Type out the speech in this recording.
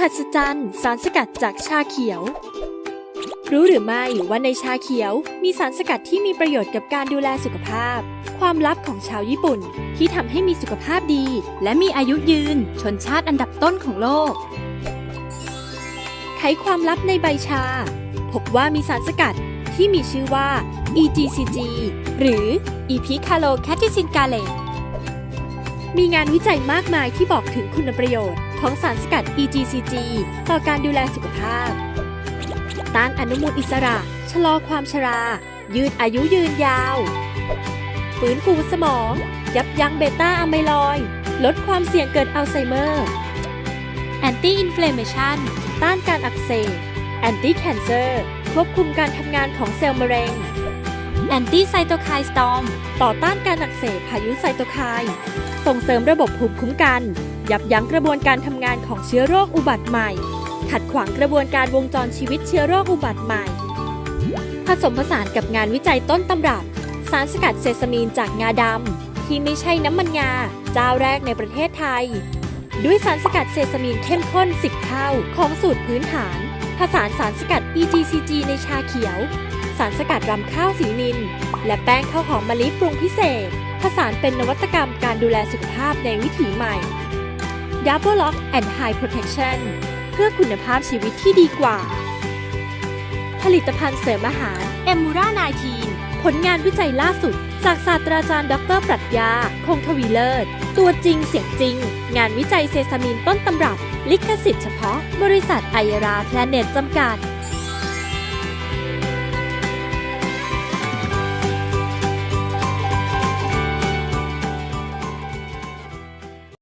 หัศจรรย์สารสกัดจากชาเขียว รู้หรือไม่ว่าในชาเขียวมีสารสกัดที่มีประโยชน์กับการดูแลสุขภาพ ความลับของชาวญี่ปุ่นที่ทำให้มีสุขภาพดี และมีอายุยืน ชนชาติอันดับต้นของโลก ไขความลับในใบชา พบว่ามีสารสกัดที่มีชื่อว่า EGCG หรือ e p i c a l o c a t e c i n g a l a t e มีงานวิจัยมากมายที่บอกถึงคุณประโยชน์ ของสารสกัด EGCG ต่อการดูแลสุขภาพ ต้านอนุมูลอิสระ ชะลอความชรา ยืดอายุยืนยาว ฟื้นฟูสมอง ยับยั้งเบต้าอะไมลอยด์ลดความเสี่ยงเกิดอัลไซเมอร์ แอนตี้อินฟล m a t i o n ต้านการอักเสบ แอนตี้แคนเซอร์ ควบคุมการทำงานของเซลล์มะเร็ง แอนตี้ไซโตไคน์สตอม ต่อต้านการอักเสบพายุไซโตไคน์ ส่งเสริมระบบภูมิคุ้มกัน ยับยั้งกระบวนการทำงานของเชื้อโรคอุบัติใหม่ ขัดขวางกระบวนการวงจรชีวิตเชื้อโรคอุบัติใหม่ ผสมผสานกับงานวิจัยต้นตำรับ สารสกัดเซซามีนจากงาดำที่ไม่ใช่น้ำมันงาเจ้าแรกในประเทศไทย ด้วยสารสกัดเซซามีนเข้มข้น 10 เท่าของสูตรพื้นฐานผสานสารสกัด EGCG ในชาเขียว สารสกัดรำข้าวสีนิน และแป้งข้าวหอมมะลิปรุงพิเศษานเป็นนวัตกรรมการดูแลสุขภาพในวิถีใหม่ Double Lock and High Protection เพื่อคุณภาพชีวิตที่ดีกว่า ผลิตภัณฑ์เสริมอาหารเอมูรา19ผลงานวิจัยล่าสุด จากศาสตราจารย์ดรปรัชญา คงทวีเลิศ ตัวจริงเสียงจริง งานวิจัยเซซามินต้นตำรับ ลิขสิทธิ์เฉพาะ บริษัทไอราแพลเน็ตจำกัด